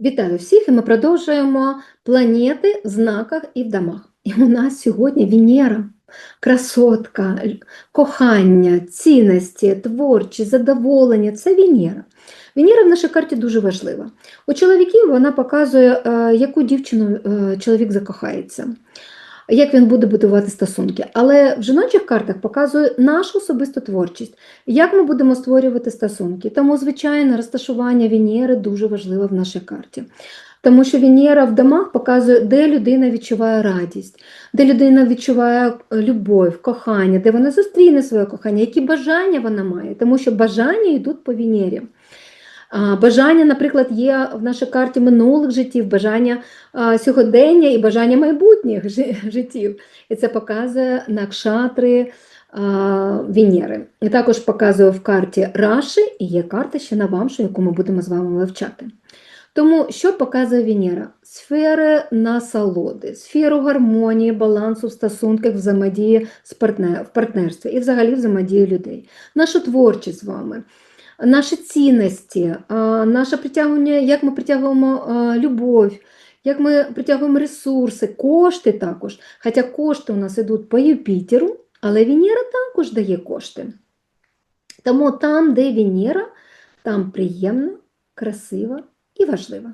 Вітаю всіх, і ми продовжуємо планети в знаках і в домах. І у нас сьогодні Венера, красотка, кохання, цінності, творчість, задоволення це Венера. Венера в нашій карті дуже важлива. У чоловіків вона показує, е, яку дівчину е, чоловік закохається, як він буде будувати стосунки. Але в жіночих картах показує нашу особисту творчість, як ми будемо створювати стосунки. Тому, звичайно, розташування Венери дуже важливе в нашій карті. Тому що Венера в домах показує, де людина відчуває радість, де людина відчуває е, любов, кохання, де вона зустріне своє кохання, які бажання вона має, тому що бажання йдуть по Венері. Бажання, наприклад, є в нашій карті минулих життів, бажання сьогодення і бажання майбутніх життів. І це показує накшатри Венери. І також показує в карті Раші, і є карта ще на Вамшу, яку ми будемо з вами вивчати. Тому що показує Венера? Сфери насолоди, сферу гармонії, балансу в стосунках, взаємодії з партнер, в партнерстві і взагалі взаємодії людей. Нашу творчість з вами, наші цінності, наше притягування, як ми притягуємо любов, як ми притягуємо ресурси, кошти також. Хоча кошти у нас йдуть по Юпітеру, але Венера також дає кошти. Тому там, де Венера, там приємно, красиво і важливо.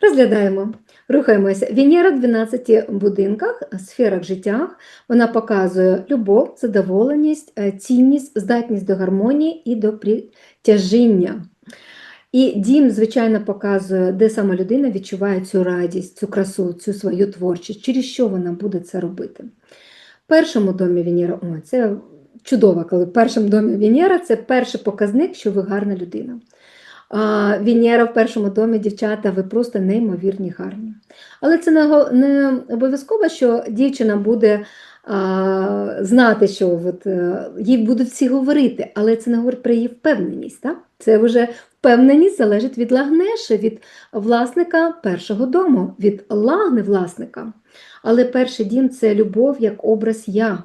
Розглядаємо, рухаємося. Венера в 12 будинках, сферах життя. Вона показує любов, задоволеність, е, цінність, здатність до гармонії і до притяжіння. І дім, звичайно, показує, де сама людина відчуває цю радість, цю красу, цю свою творчість, через що вона буде це робити. В першому домі Венера, ой, це чудово, коли в першому домі Венера це перший показник, що ви гарна людина. А, Венера в першому домі, дівчата, ви просто неймовірні гарні. Але це не, обов'язково, що дівчина буде а, знати, що от, е, їй будуть всі говорити, але це не говорить про її впевненість. Так? Це вже впевненість залежить від лагнеша, від власника першого дому, від лагни власника. Але перший дім це любов як образ я.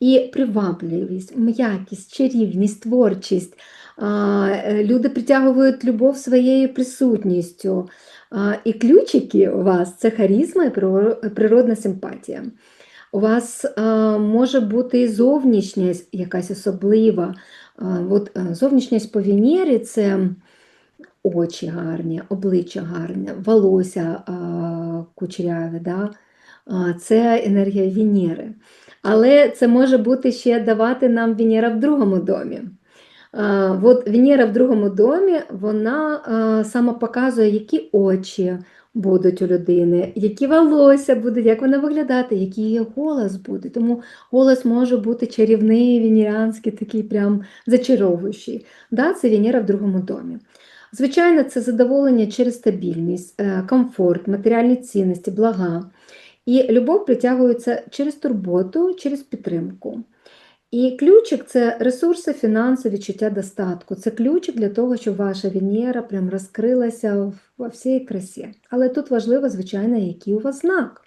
І привабливість, м'якість, чарівність, творчість. Е, Люди притягують любов своєю присутністю. І ключики у вас це харизма і природна симпатія. У вас може бути і зовнішність якась особлива. От, е, зовнішність по Венері це очі гарні, обличчя гарне, волосся кучеряве. Да? Це енергія Венери. Але це може бути ще давати нам Венера в другому домі. От Венера в другому домі, вона саме показує, які очі будуть у людини, які волосся будуть, як вона виглядати, який її голос буде. Тому голос може бути чарівний, венеріанський, такий прям зачаровуючий. Да, це Венера в другому домі. Звичайно, це задоволення через стабільність, е, комфорт, матеріальні цінності, блага. І любов притягується через турботу, через підтримку. І ключик це ресурси, фінанси, відчуття достатку. Це ключик для того, щоб ваша Венера прям розкрилася во всій красі. Але тут важливо, звичайно, який у вас знак.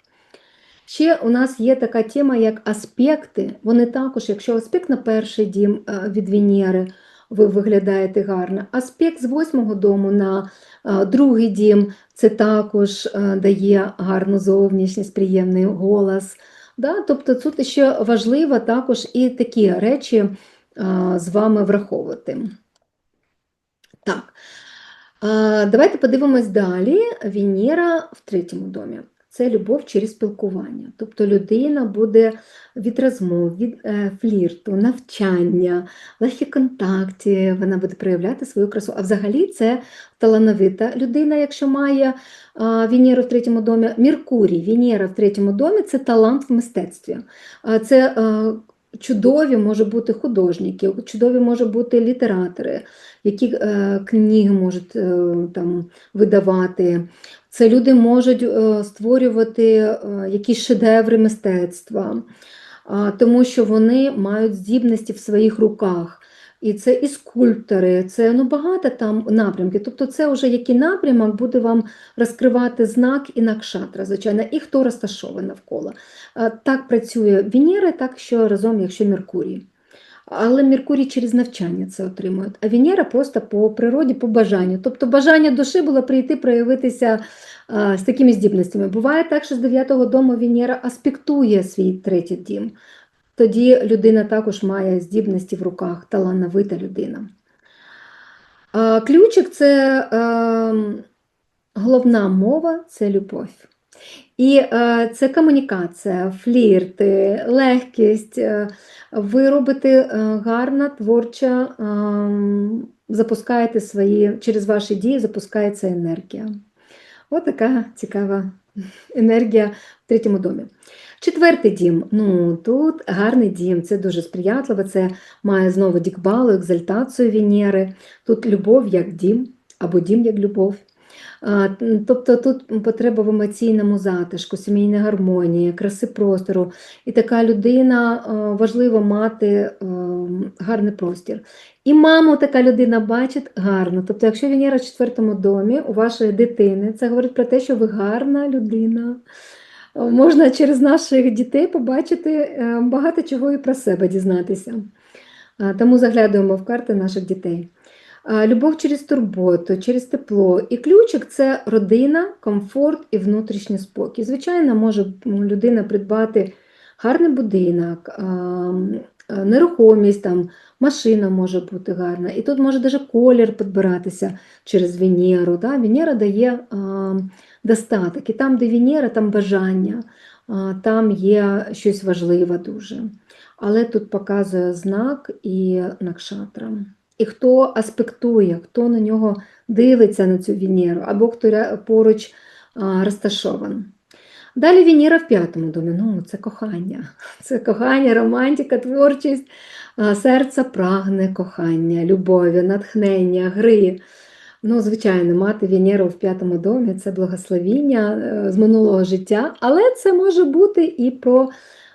Ще у нас є така тема, як аспекти. Вони також, якщо аспект на перший дім е, від Венери, ви виглядаєте гарно. Аспект з восьмого дому на е, другий дім це також е, дає гарну зовнішність, приємний голос. Да? Тобто тут ще важливо також і такі речі а, з вами враховувати. Так, а, давайте подивимось далі. Венера в третьому домі. Це любов через спілкування. Тобто людина буде від розмов, від е, флірту, навчання, легкі контакти, вона буде проявляти свою красу. А взагалі це талановита людина, якщо має Венеру в третьому домі. Меркурій, Венера в третьому домі це талант в мистецтві. Це е, чудові можуть бути художники, чудові можуть бути літератори, які е, книги можуть е, там, видавати. Це люди можуть е, створювати е, якісь шедеври мистецтва, е, тому що вони мають здібності в своїх руках. І це і скульптори, це ну, багато там напрямків. Тобто це вже який напрямок буде вам розкривати знак і накшатра, звичайно, і хто розташований навколо. Так працює Венера, так що разом, якщо Меркурій. Але Меркурій через навчання це отримує, а Венера просто по природі, по бажанню. Тобто бажання душі було прийти, проявитися з такими здібностями. Буває так, що з 9-го дому Венера аспектує свій третій дім. Тоді людина також має здібності в руках, талановита людина. Ключик це ем, головна мова це любов. І е, це комунікація, флірт, е, легкість. е, Ви робите гарна, творча, ем, запускаєте свої, через ваші дії запускається енергія. Ось така цікава енергія в третьому домі. Четвертий дім. Ну, тут гарний дім, це дуже сприятливо, це має знову дікбалу, екзальтацію Венери. Тут любов як дім, або дім як любов. Тобто тут потреба в емоційному затишку, сімейній гармонії, краси простору. І така людина важливо мати гарний простір. І маму така людина бачить гарно. Тобто, якщо Венера в четвертому домі у вашої дитини, це говорить про те, що ви гарна людина. Можна через наших дітей побачити е, багато чого і про себе дізнатися. Тому заглядуємо в карти наших дітей. Любов через турботу, через тепло. І ключик це родина, комфорт і внутрішній спокій. Звичайно, може людина придбати гарний будинок, нерухомість, там, машина може бути гарна. І тут може навіть колір підбиратися через Венеру. Да? Венера дає достаток. І там, де Венера, там бажання, там є щось важливе дуже. Але тут показує знак і накшатра. І хто аспектує, хто на нього дивиться на цю Венеру, або хто поруч розташований. Далі Венера в п'ятому домі. Ну, це кохання. Це кохання, романтика, творчість. Серце прагне кохання, любові, натхнення, гри. Ну, звичайно, мати Венеру в п'ятому домі це благословіння е, з минулого життя, але це може бути і про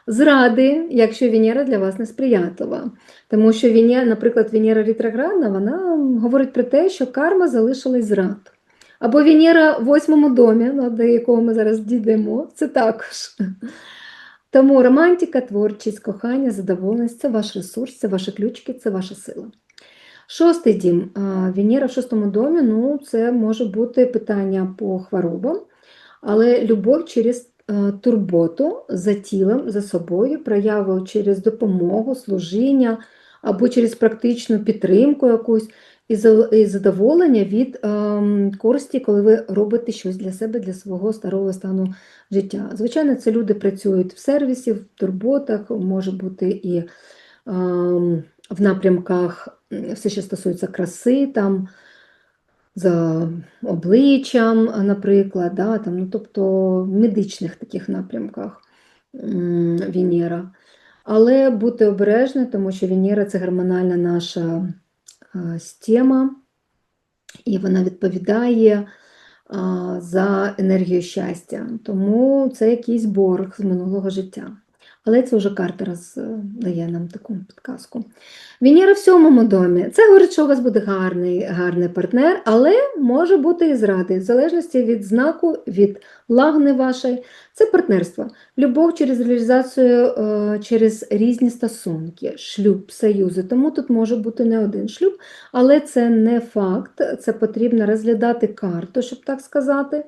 зради, якщо Венера для вас несприятлива. Тому що Венера, наприклад, Венера ретроградна, вона говорить про те, що карма залишилась зрад. Або Венера в восьмому домі, до якого ми зараз дійдемо, це також. Тому романтика, творчість, кохання, задоволеність це ваш ресурс, це ваші ключики, це ваша сила. Шостий дім. А, Венера в шостому домі, ну, це може бути питання по хворобам, але любов через е, турботу за тілом, за собою, прояву через допомогу, служіння або через практичну підтримку якусь і задоволення від ем, користі, коли ви робите щось для себе, для свого старого стану життя. Звичайно, це люди працюють в сервісі, в турботах, може бути і ем, в напрямках все, що стосується краси, там, за обличчям, наприклад, да, там, ну, тобто в медичних таких напрямках Венера. Але бути обережним, тому що Венера це гормональна наша а, система, і вона відповідає за енергію щастя. Тому це якийсь борг з минулого життя. Але це вже карта роз, дає нам таку підказку. Венера в сьомому домі. Це говорить, що у вас буде гарний, гарний партнер, але може бути і зради, в залежності від знаку, від лагни вашої. Це партнерство. Любов через реалізацію, е, через різні стосунки, шлюб, союзи. Тому тут може бути не один шлюб, але це не факт. Це потрібно розглядати карту, щоб так сказати.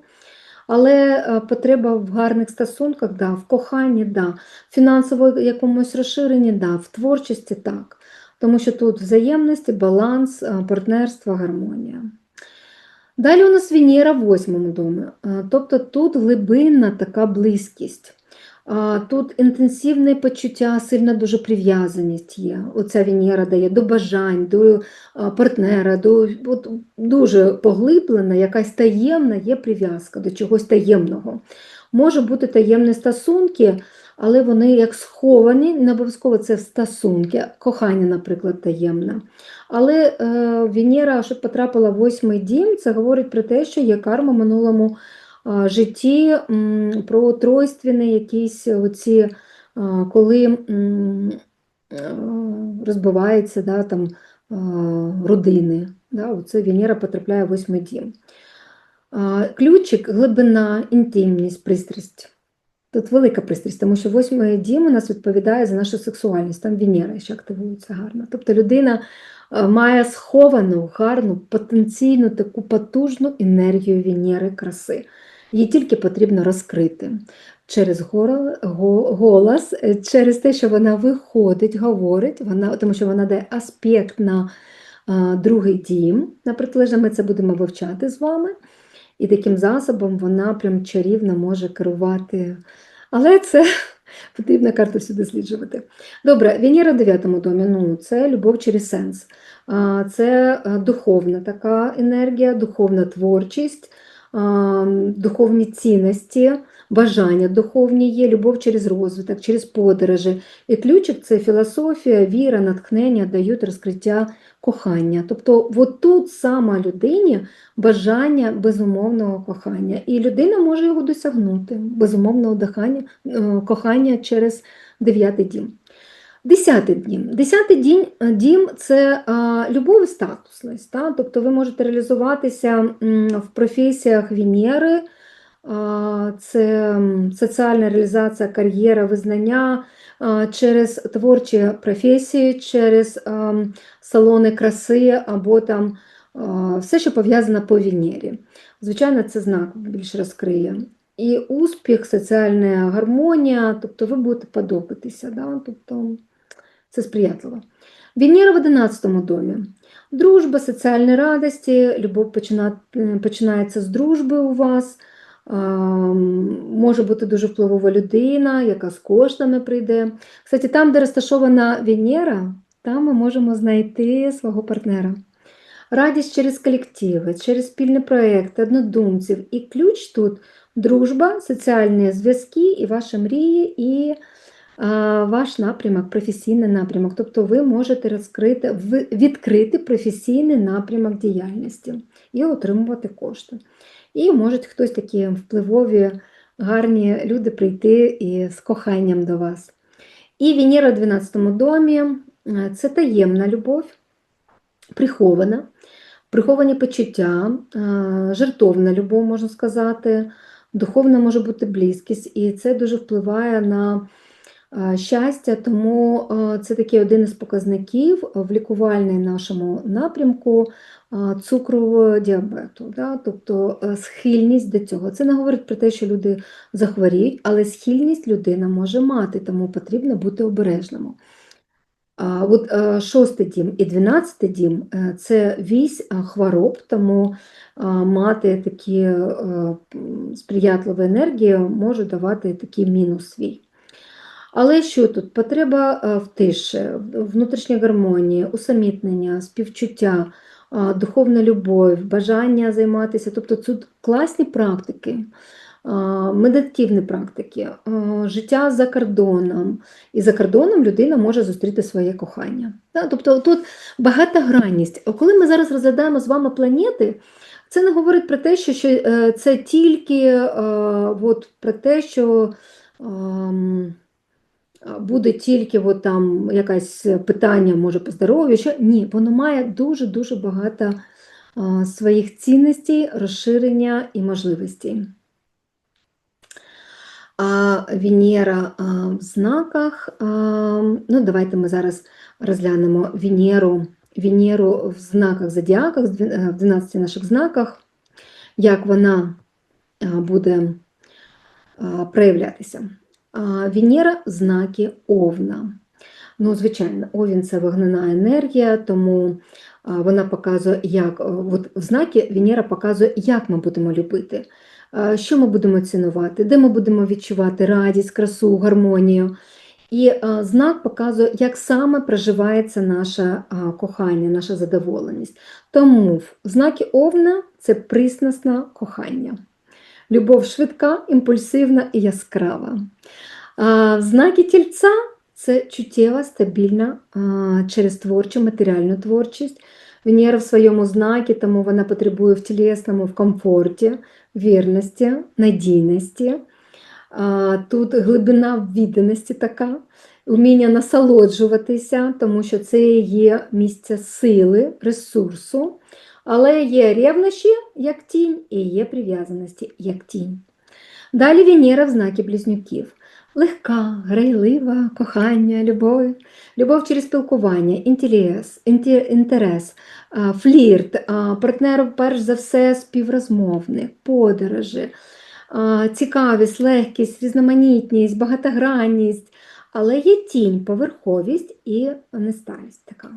Але е, потреба в гарних стосунках, да, в коханні, да, в фінансово якомусь розширенні, да, в творчості так. Тому що тут взаємності, баланс, е, партнерство, гармонія. Далі у нас Венера в восьмому домі. Е, Тобто тут глибинна така близькість. Тут інтенсивне почуття, сильна дуже прив'язаність є. Оця Венера дає до бажань, до партнера, до от, дуже поглиблена, якась таємна є прив'язка до чогось таємного. Може бути таємні стосунки, але вони як сховані, не обов'язково це стосунки, кохання, наприклад, таємне. Але е, Венера, що потрапила в восьмий дім, це говорить про те, що є карма минулому житті, про тройственні якісь оці, коли е, розбиваються да, там, родини. Да, оце Венера потрапляє в восьмий дім. Ключик, глибина, інтимність, пристрасть. Тут велика пристрасть, тому що восьмий дім у нас відповідає за нашу сексуальність, там Венера ще активується гарно. Тобто людина е, має сховану, гарну, потенційну таку потужну енергію Венери краси. Її тільки потрібно розкрити через голос, е, через те, що вона виходить, говорить, вона, тому що вона дає аспект на другий дім. На протилежне ми це будемо вивчати з вами. І таким засобом вона прям чарівно може керувати. Але це потрібно карту всю досліджувати. Добре, Венера в 9 домі ну, це любов через сенс. Це е, духовна така енергія, духовна творчість, духовні цінності, бажання духовні є, любов через розвиток, через подорожі. І ключик це філософія, віра, натхнення дають розкриття кохання. Тобто, от тут саме людині бажання безумовного кохання. І людина може його досягнути, безумовного дихання, е, кохання через дев'ятий дім. Десятий дім. Десятий дім, дім це а, любов і статусність. Та? Тобто ви можете реалізуватися в професіях Венери, а, це соціальна реалізація, кар'єра, визнання через творчі професії, через салони краси або там все, що пов'язано по Венері. Звичайно, це знак більш розкриє. І успіх, соціальна гармонія, тобто ви будете подобатися. Да? Тобто, це сприятливо. Венера в 11 домі. Дружба, соціальні радості, любов е, починається з дружби у вас. Може бути дуже впливова людина, яка з коштами прийде. Кстати, там, де розташована Венера, там ми можемо знайти свого партнера. Радість через колективи, через спільні проекти, однодумців. І ключ тут дружба, соціальні зв'язки і ваші мрії, і а, ваш напрямок, професійний напрямок. Тобто ви можете розкрити, відкрити професійний напрямок діяльності і отримувати кошти. І можуть хтось такі впливові, гарні люди прийти і з коханням до вас. І Венера в 12 домі е, це таємна любов, прихована, приховані почуття, е, жертовна любов, можна сказати, духовна може бути близькість, і це дуже впливає на е, щастя, тому е, це такий один із показників в лікувальній нашому напрямку е, цукрового діабету, да? тобто е, схильність до цього. Це не говорить про те, що люди захворіють, але схильність людина може мати, тому потрібно бути обережним. От е, шостий дім і дванадцятий дім е, це вісь е, хвороб, тому мати такі сприятливі енергії може давати такий мінус свій. Але що тут? Потреба в тиші, в- внутрішньої гармонії, усамітнення, співчуття, духовна любов, бажання займатися. Тобто тут класні практики, медитативні практики, е, життя за кордоном. І за кордоном людина може зустріти своє кохання. Тобто тут багатогранність. Коли ми зараз розглядаємо з вами планети, це не говорить про те, що, е, це тільки е, от, про те, що ем, буде тільки от там якесь питання, може, по здоров'ю. Що? Ні, воно має дуже-дуже багато а, своїх цінностей, розширення і можливостей. А Венера в знаках. Ну, давайте ми зараз розглянемо Венеру, Венеру в знаках зодіаках, в 12 наших знаках, як вона буде проявлятися. Венера в знакі Овна. Ну, звичайно, Овін це вогнена енергія, тому вона показує, як от в знакі Венера показує, як ми будемо любити, що ми будемо цінувати, де ми будемо відчувати радість, красу, гармонію. І знак показує, як саме проживається наше кохання, наша задоволеність. Тому в знакі Овна це приснасне кохання. Любов швидка, імпульсивна і яскрава. Знакі тільця це чуттєва, стабільна через творчу, матеріальну творчість. Венера в своєму знакі, тому вона потребує в тілесному, в комфорті, вірності, надійності. Тут глибина відданості така, вміння насолоджуватися, тому що це є місце сили, ресурсу, але є ревнощі, як тінь, і є прив'язаності, як тінь. Далі Венера в знакі близнюків. Легка, грайлива, кохання, любов, любов через спілкування, інтерес, інтерес, флірт, партнер, перш за все, співрозмовник, подорожі, цікавість, легкість, різноманітність, багатогранність, але є тінь, поверховість і несталість така.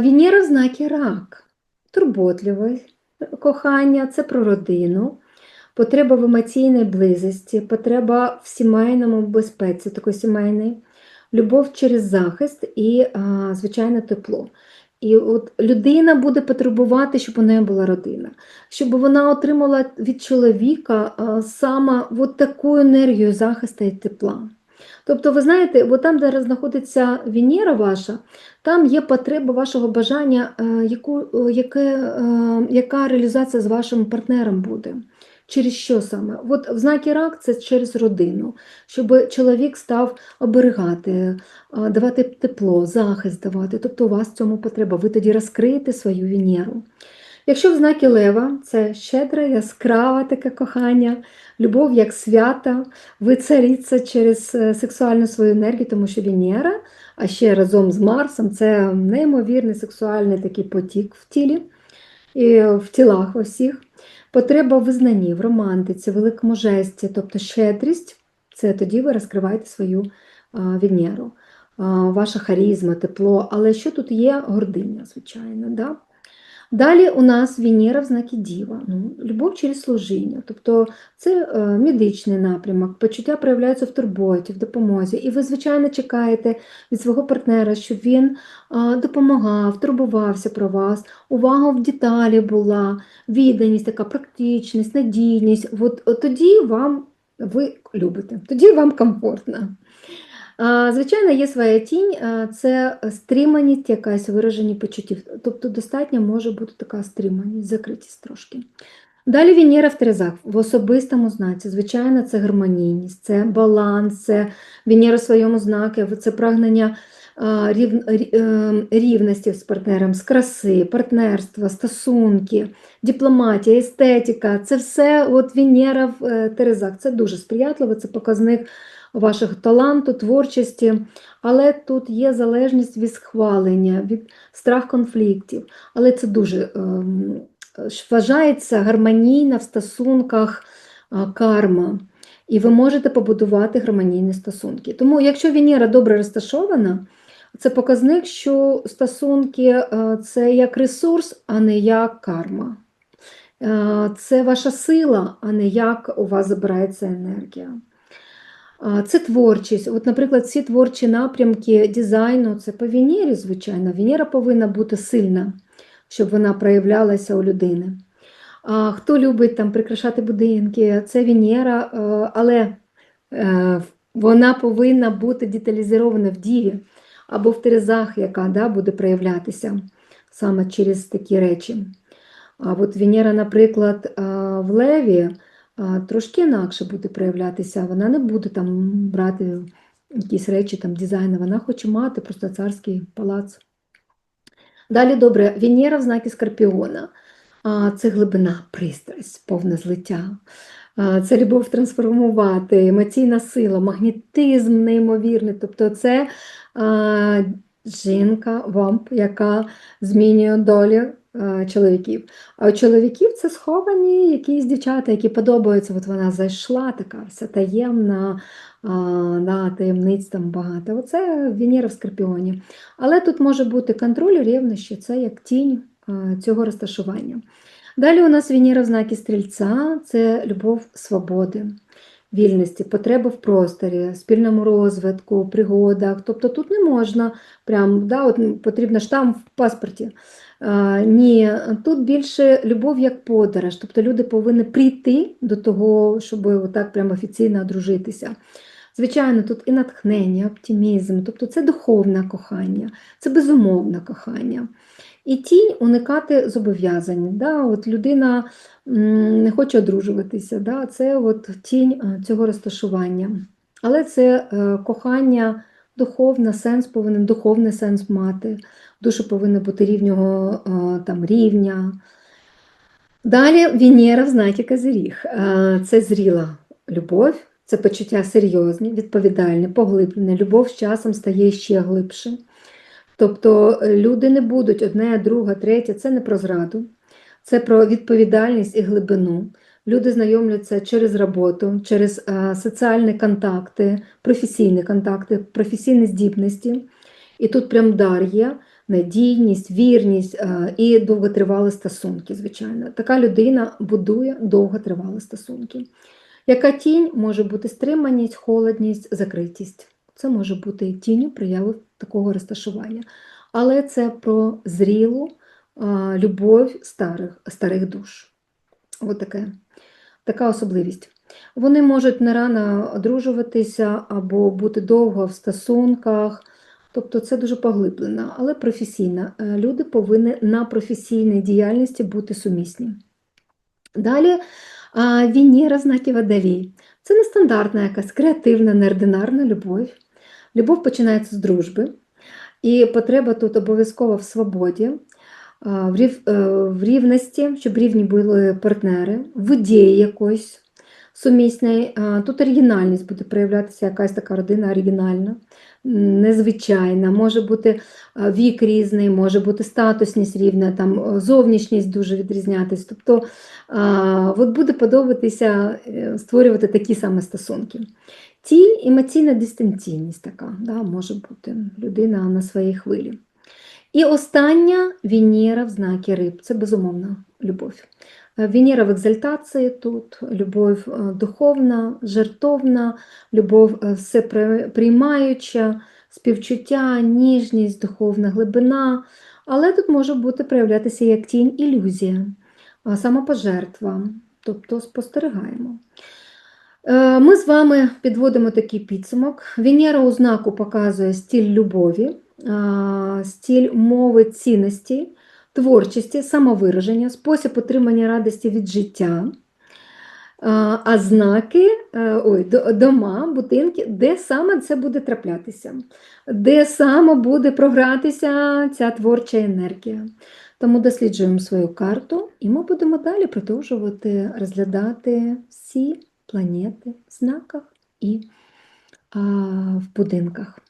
Венера в знакі рак, турботливість, кохання це про родину, потреба в емоційній близості, потреба в сімейному безпеці, такої сімейної, любов через захист і, а, звичайно, тепло. І от людина буде потребувати, щоб у неї була родина, щоб вона отримала від чоловіка саме от таку енергію захисту і тепла. Тобто, ви знаєте, от там, де знаходиться Венера ваша, там є потреба вашого бажання, е, яку, яке, е, яка реалізація з вашим партнером буде. Через що саме? От в знакі рак це через родину, щоб чоловік став оберігати, давати тепло, захист давати. Тобто у вас в цьому потреба. Ви тоді розкриєте свою Венеру. Якщо в знакі Лева це щедре, яскраве таке кохання, любов як свята, ви царіться через е, сексуальну свою енергію, тому що Венера, а ще разом з Марсом, це неймовірний сексуальний такий потік в тілі і в тілах усіх. Потреба в визнанні, в романтиці, великому жесті, тобто щедрість, це тоді ви розкриваєте свою Венеру, ваша харізма, тепло. Але що тут є? Гординя, звичайно. Да? Далі у нас Венера в знакі Діва, ну, любов через служіння, тобто це е, медичний напрямок, почуття проявляються в турботі, в допомозі. І ви, звичайно, чекаєте від свого партнера, щоб він а, допомагав, турбувався про вас, увага в деталі була, відданість, така практичність, надійність. От, от тоді вам ви любите, тоді вам комфортно. Звичайно, є своя тінь, це стриманість, якась виражені почуттів. Тобто достатньо може бути така стриманість, закритість трошки. Далі Венера в Терезах в особистому знаці. Звичайно, це гармонійність, це баланс, це Венера в своєму знакі, це прагнення рів, е, рівності з партнером, з краси, партнерства, стосунки, дипломатія, естетика. Це все от Венера в е, Терезах. Це дуже сприятливо, це показник ваших таланту, творчості, але тут є залежність від схвалення, від страх конфліктів. Але це дуже ем, вважається гармонійна в стосунках карма. І ви можете побудувати гармонійні стосунки. Тому, якщо Венера добре розташована, це показник, що стосунки е, це як ресурс, а не як карма. Е, Це ваша сила, а не як у вас забирається енергія. Це творчість. От, наприклад, всі творчі напрямки дизайну це по Венері, звичайно. Венера повинна бути сильна, щоб вона проявлялася у людини. А хто любить там прикрашати будинки, це Венера, е, але е, вона повинна бути деталізована в діві або в терезах, яка да, буде проявлятися саме через такі речі. А от Венера, наприклад, е, в Леві трошки інакше буде проявлятися. Вона не буде там брати якісь речі там дизайну, вона хоче мати просто царський палац. Далі добре, Венера в знакі Скорпіона. Це глибина, пристрасть, повне злиття. Це любов трансформувати, емоційна сила, магнетизм неймовірний. Тобто це а, жінка, вамп, яка змінює долі а, чоловіків. А у чоловіків це сховані якісь дівчата, які подобаються. От вона зайшла, така вся таємна, а, да, таємниць там багато. Оце Венера в Скорпіоні. Але тут може бути контроль, ревнощі, це як тінь а, цього розташування. Далі у нас Венера в знакі Стрільця це любов свободи, вільності, потреба в просторі, спільному розвитку, пригодах. Тобто тут не можна прям, да, от потрібно штамп в паспорті. А, ні, тут більше любов як подорож. Тобто люди повинні прийти до того, щоб отак прям офіційно одружитися. Звичайно, тут і натхнення, оптимізм, тобто це духовне кохання, це безумовне кохання. І тінь уникати зобов'язань. Да? От людина не хоче одружуватися, да? це от тінь е, цього розташування. Але це е, кохання духовне, сенс повинен духовний сенс мати. Душа повинна бути рівнього е, там, рівня. Далі Венера в знакі Козиріг. Е, Це зріла любов, це почуття серйозні, відповідальні, поглиблене. Любов з часом стає ще глибше. Тобто е, люди не будуть одне, друга, третя, це не про зраду, це про відповідальність і глибину. Люди знайомляться через роботу, через е, соціальні контакти, професійні контакти, професійні здібності. І тут прям дар є надійність, вірність е, і довготривалі стосунки, звичайно. Така людина будує довготривалі стосунки. Яка тінь може бути стриманість, холодність, закритість. Це може бути тінню прояви такого розташування. Але це про зрілу любов старих, старих душ. От таке, така особливість. Вони можуть не рано одружуватися або бути довго в стосунках. Тобто це дуже поглиблено, але професійно. Е, Люди повинні на професійній діяльності бути сумісні. Далі Венера знаки Водолій. Це нестандартна якась креативна, неординарна любов. Любов починається з дружби, і потреба тут обов'язково в свободі, в, рів, е, в рівності, щоб рівні були партнери, в ідеї якоїсь сумісній. А, Тут оригінальність буде проявлятися, якась така родина оригінальна, незвичайна, може бути вік різний, може бути статусність рівна, там, е, зовнішність дуже відрізнятись. Тобто от буде подобатися е, створювати такі саме стосунки. Тіль емоційна дистанційність така, да, може бути людина на своїй хвилі. І остання Венера в знакі риб це безумовна любов. Е, Венера в екзальтації тут, любов е, духовна, жертовна, любов е, все приймаюча, співчуття, ніжність, духовна глибина. Але тут може бути проявлятися як тінь ілюзія, самопожертва, тобто спостерігаємо. Ми з вами підводимо такий підсумок. Венера у знаку показує стиль любові, а, стиль мови цінності, творчості, самовираження, спосіб отримання радості від життя. А а знаки, е, ой, дома, будинки, де саме це буде траплятися, де саме буде програтися ця творча енергія. Тому досліджуємо свою карту, і ми будемо далі продовжувати розглядати всі планети в знаках і а, в будинках.